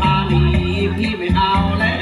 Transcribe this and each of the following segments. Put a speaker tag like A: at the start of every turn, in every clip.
A: พา
B: หนี
A: พี่ไม่เอาแล้ว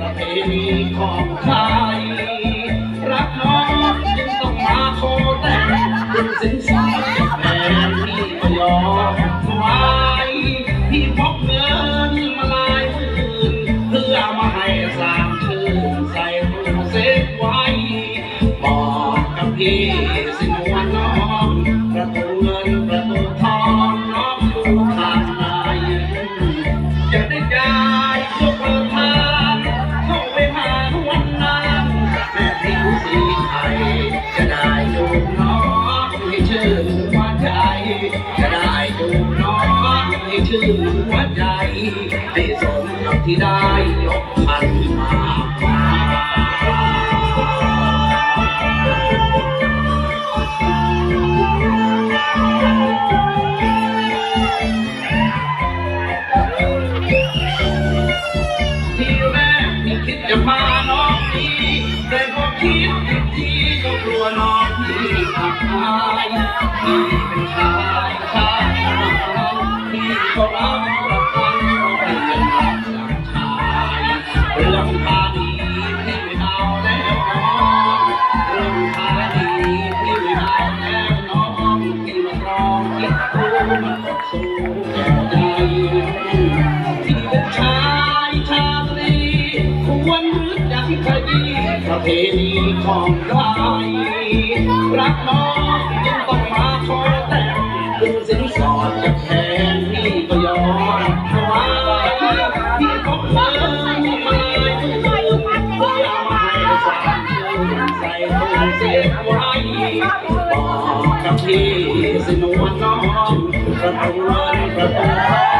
A: ประเพณีของไทย ยืนหัดใจได้สมกับที่ได้ยกพันมาที่แรกม่คิดจะมาน้องนี้แต่พอคิดอีกทีก็กลัวน้องที่ขับอายที่เป็นชา ชายชาตรีควรรึกดังคดีประเพณีของไทยรักน้องจึงต้องมาขอแต่งเป็นสินสอดกับแทนนี่ก็ยอมถาที่ของเธอไม่ไม่ก็ยอมให้ใส่ใส่เสียไว้บอกกับพี่สินวันน้องประตูเงินประตู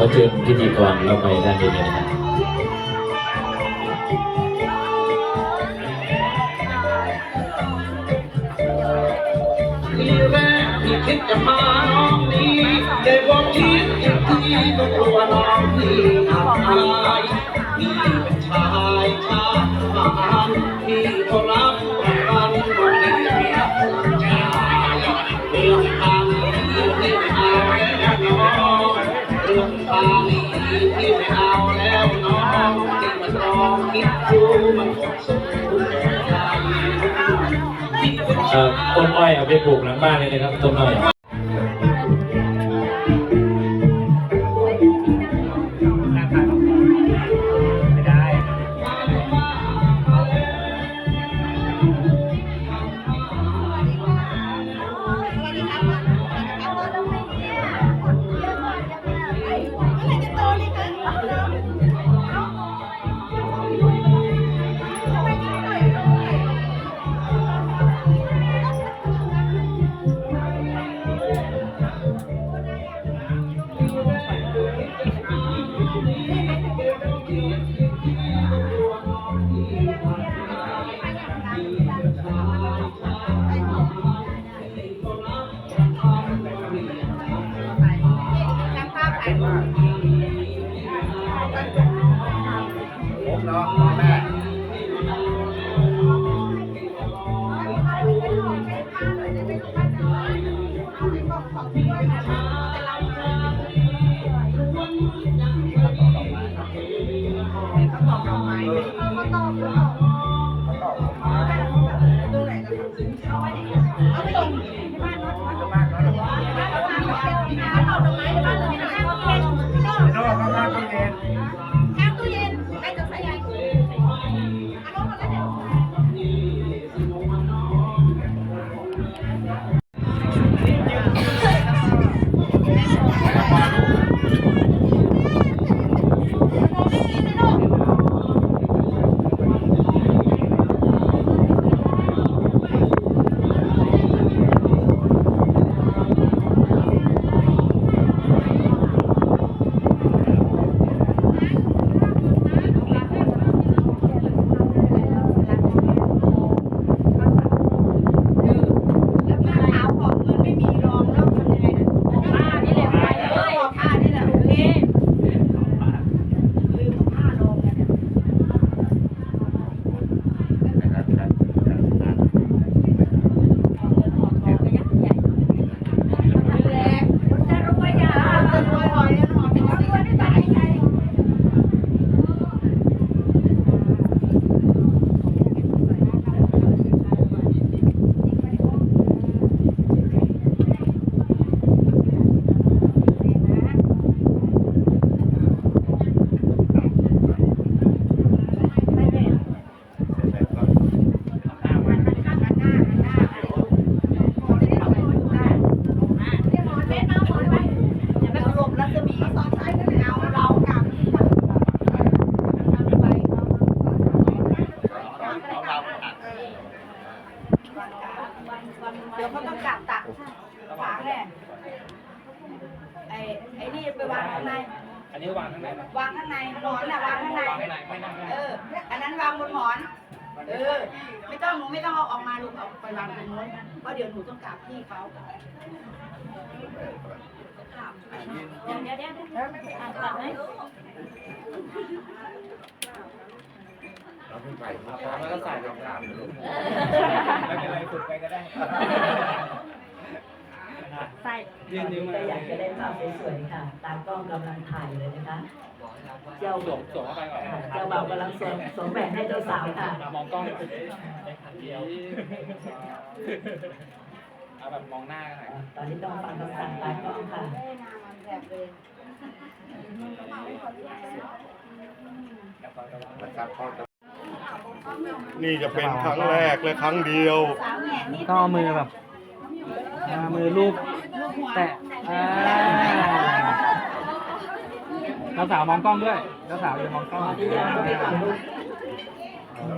A: ขา
C: เชิญพิธีกรเราไปด้านนี้เลยนะครับ
A: คิดจะมาน้องนี้ได้บอกคิดอีกทีก็กลัวน้องนี่อับอายนี่เป็นชายชาติทหารที่เขารับีพี่ไม่เอาแล้วน้องจึมาลองคิดดูมันคงสูงใจ เอ่
C: อต้นอ้อยเอาไปปลูกหลังบ้านเลยนะครับต้นอ้อย
B: เออ ไม่ต้องหนูไม่ต้องเอาออกมาลูกเอาไปวางตรงนู้นเพราะเดี๋ยวหนูต้องกราบพี่เขาเดี๋ยวเดี๋ยวเดี๋ยวอ่านก่อนไหม
D: แล้วก็ใส่รองเท้าไม่เป็นไรฝึกไปก็ได้
B: ใส่
D: ยืนนิ้วมา
E: ก็อยากจะได้ภาพสวยๆค่ะ ตามกล้องกำลังถ่ายเลยนะคะ เจ้า
D: สวมสวมเข้าไปก่อน
E: ค่ะเจ้าบ่าวกำลังสวมสวมแหวนให้เจ้าสาวค่ะ
D: มองกล้องเดียวเอาแบบมองหน้ากันหน่อย
E: ตอนนี้ต้องฟังคำสั่งตามกล้องค่ะ
B: แบบเลย
F: นี่จะเป็นครั้งแรกและครั้งเดียว
B: สาวแหน่นิด
D: ก็เอามือแบบเอามือลูบ
B: ลูกหัว
D: แตะอ่าเจ้าสาวมองกล้องด้วยเจ้าสาวอย่ามองกล้อง
E: ขออนุญาตไปฝั่งลูก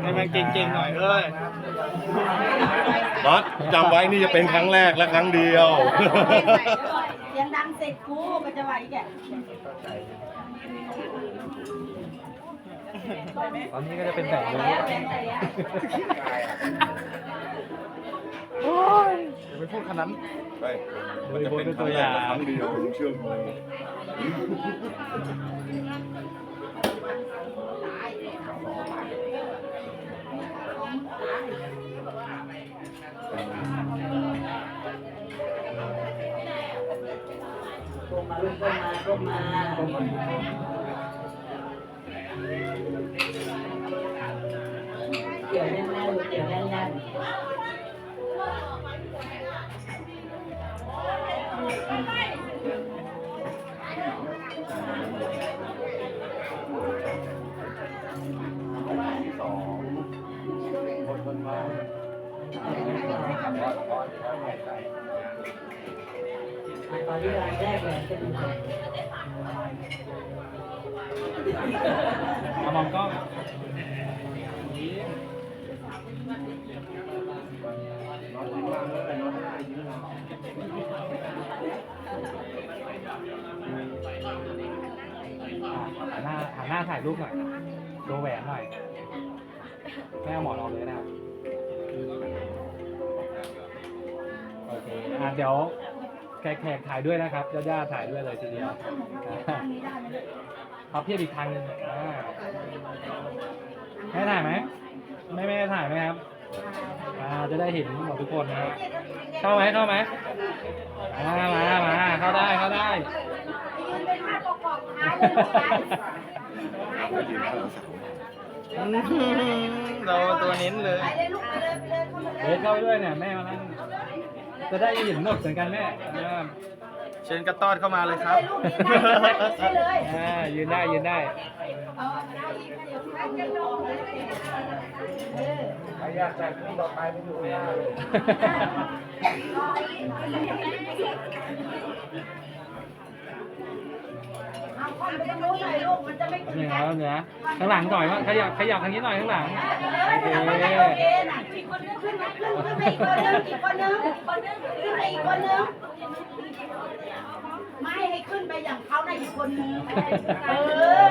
D: ให้มันเก่งๆหน่อยเอ้ย
F: น็อตจำไว้นี่จะเป็นครั้งแรกและครั้งเดียว
B: เสียงดังเสร็จกูมันจะไหวแก
D: ตอนนี้ก็จะเป็นแบบนี้ อย่าไปพูดขนาดนั้น
F: ไปมันจะเป็นครั้งแรกและครั้งเดียวเชื่อมึง
E: ก้มมาลูกก้มาก้มมา เราแรกเลยเป็นยังไง
D: เอามองกล้องหันหน้าหันหน้าถ่ายรูปหน่อยโชว์แหวนหน่อยแม่เอาหมอนออกเลยนะครับโอเคอะเดี๋ยว แขกๆถ่ายด้วยนะครับญาติๆถ่ายด้วยเลยทีเดียวอะพับเพียบอีกทางหนึ่งอ่าให้ถ่ายไหมไม่ไม่ได้ถ่ายไหมครับอ่าจะได้เห็นหมดทุกคนนะครับเข้าไหมเข้าไหมมามามาเข้าได้เข้าได้
B: ยืนเป็นท่าประกอบท้ายเลยท้ายท้ายเลยท้าย
G: เราตัวเน้นเลย
D: เดินเข้าไปด้วยเนี่ยแม่มานั่ง จะได้เห็นหมดเหมือนกันแม่อ่า
G: เชิญกระต้อนเข้ามาเลยครับ
D: อ่ายืนได้ยืนได้
A: ใครอยากแต่งต่อไปไปอยู่หน้าเลย
D: เหนือเหนือข้างหลังหน่อยมั้งขยับขยับทางนี้หน่อยข้างหลังโอเค
B: อีกคนนึงขึ้นมาขึ้นขึ้นไปอีกคนนึงอีกคนนึงอีกคนนึงขึ้นไปอีกคนนึงไม่ให้ขึ้นไปอย่างเขานะอีกคนนึงเออ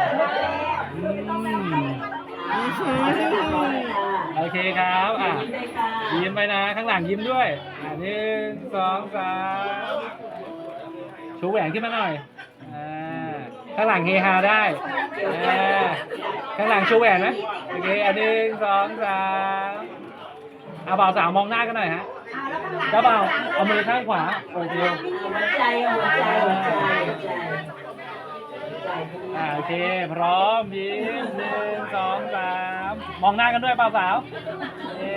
D: โอเคครับอะ
E: ยิ้ม
D: ไปนะข้างหลังยิ้มด้วยอะหนึ่งสองสามชูแหวนขึ้นมาหน่อย ข้างหลังเฮฮาได้อ่าข้างหลังชูแหวนไหมโอเคอันหนึ่งสองสามเอาบ่าวสาวมองหน้ากันหน่อยฮะ
B: อ่าแล้วข้างหลัง
D: เจ้าบ่าวเอามือข้างขวาโอเค
E: หัวใจหัวใจหัวใจหัวใจหัวใจ
D: อ่าโอเค พร้อมยิ้มหนึ่งสองสามมองหน้ากันด้วยบ่าวสาวเย้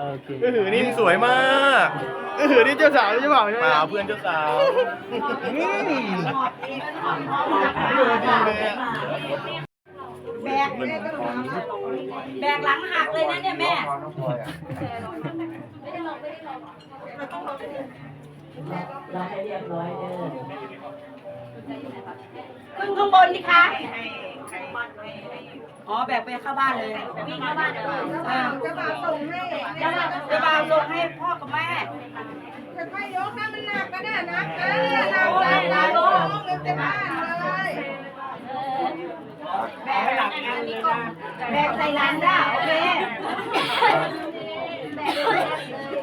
D: โอเค
G: อือหือนี่สวยมากอือหือนี่เจ้าสาวหรือเจ้าบ่าวใช่ไหมเปล่าเพื่อนเจ้าสาว
B: แบกแบกหลังหักเลยนะเนี่ยแม่
A: น้องพลอยอะ
E: เราให้เรียบร้อยเด้อ
B: ขึ้นข้างบนดิคะ อ๋อแบกไปเข้าบ้านเลยวิ่งเข้าบ้านเลยอ่าจะบ่าวส่งให้จะบ่าวส่งให้พ่อกับแม่
H: จะไม่ยกนะมันหนักก็ได้นะเออเราเราเราลงเลยเต็มบ้านเลย
B: แบกหลังอันนี้ก่อนแบกใส่หลังได้โอเค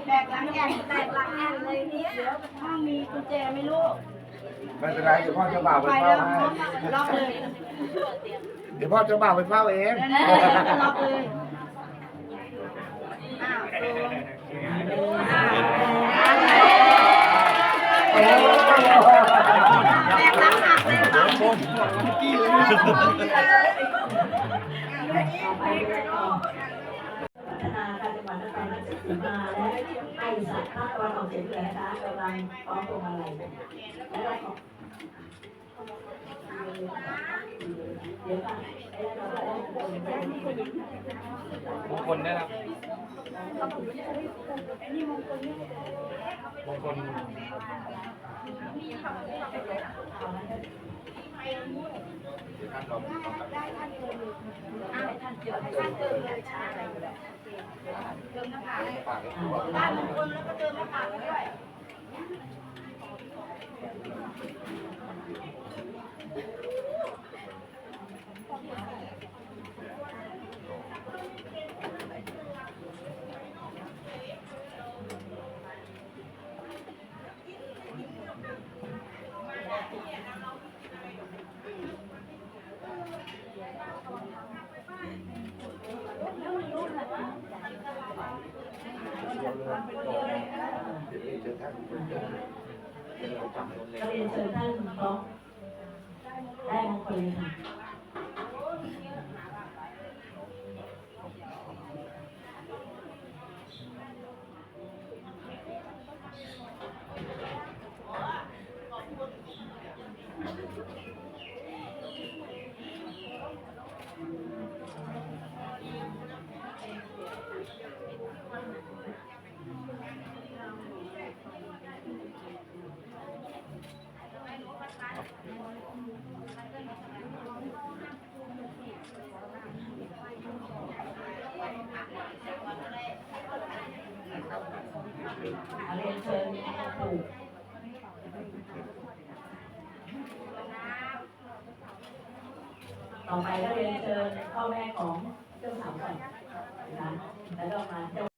B: แบกหลังแอนแบกหลังแอนเลยเนี่ยเดี๋ยวห้องมีกุญแจไหม่รู้
A: ไม่เป็นไรเดี๋ยวพ่อเจ้าบ่าวไป
B: ไป
A: เฝ้า
B: แล้ว
A: ให้
B: ล็อกเลย
A: เดี๋ยวพ่อจ้าบ่าวไปเฝ้าเอง
B: ล็อกเลยอ้าวโดนแบกหลังหักเลยค่ะ
E: ต่อไปเรื่องของพัฒนาการจังหวัดนครราชสีมาและไอสัตว์ภาคตะวันออกเฉียงเหนือนะคะกำลังพร้อมพวงมาลัยและเราขอเดี๋ยวก่
D: มงคลได้ครับมงคล
B: บ้านมงคลแล้วก็เดินมาฝากด้วย
E: เรียนเชิญท่านพร้อมได้มงคลเลยค่ะ เรียนเชิญปู่ต่อไปก็เรียนเชิญพ่อแม่ของเจ้าสาวก่อนนะคะแล้วก็มาเจ้า